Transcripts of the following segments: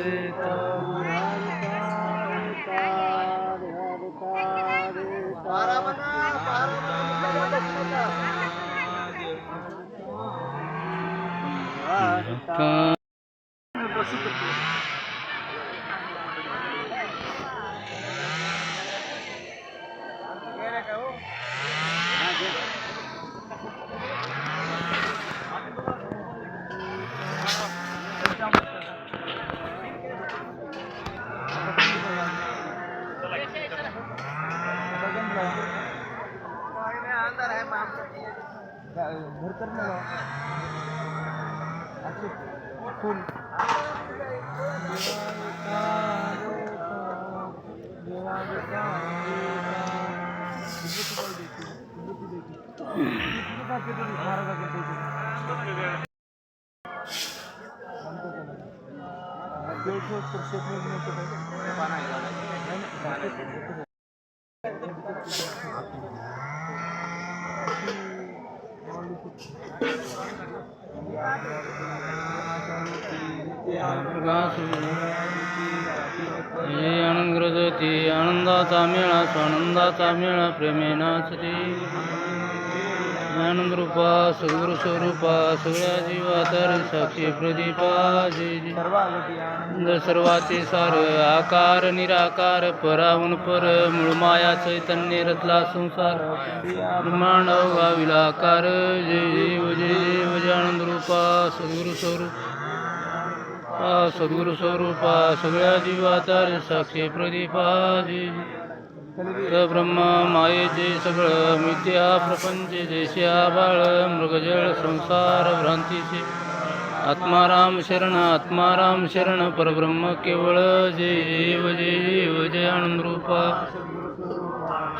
Adita भरपूर मला full महाराजांचे आनंद ग्रजती आनंदाचा मेळा स्वानंदाचा मेळा प्रेमे नाचते आनंद रूपा सगुरु स्वरूपा सगळ्या जीवातर साक्षी प्रदीपा जय सर्वाचे सार आकार निराकार पराहून पर मूळमाया चैतन्य रतला संसार. ब्रह्मांडव विलाकार जय जय जय जय रूपा सद्गुरु स्वरूप. सद्गुरु स्वरूपा सगळ्या जीवातर साक्षी प्रदीपा जय जय. ब्रह्म मायेचे सगळं मिथ्या प्रपंच जैस्या बाळ मृगजळ संसार भ्रांतीचे. आत्माराम शरण आत्माराम शरण परब्रह्म केवळ जे देव जय देव जय आनंद रूपा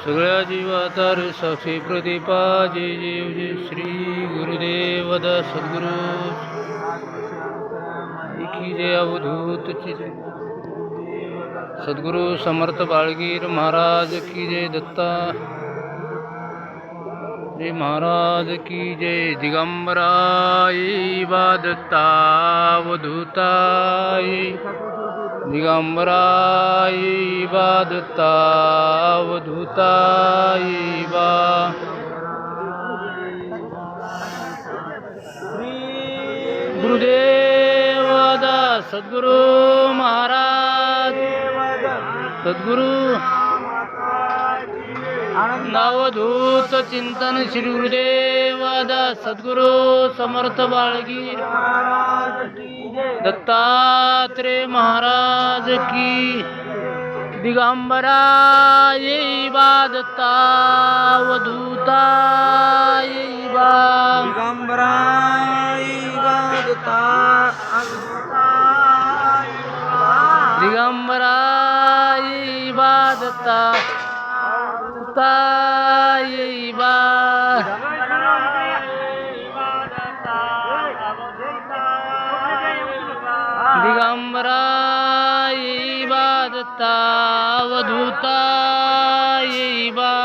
सगळ्या जीवाचा साक्षी प्रदीपा जय जीव जय श्री गुरुदेव द सद्गुरु. की जय अवधूत चित सद्गुरु समर्थ बालगीर महाराज की जय दत्ता। श्री महाराज की जय दिगंबराई, बा दत्ता अवधूताई दिगंबराई, बा गुरुदेव सद्गुरु महाराज। सद्गुरु। नावधूत चिंतन श्री गुरुदेव सद्गुरु समर्थ बाळगीर दत्तात्रेय महाराज की। दिगंबरा येई बा दत्ता वधूता येई बा दिगंबरा येई बा। दत्ता दत्ता বাদতা তাইবা দিগম্বরা ইবাদতা অধুতা ইবা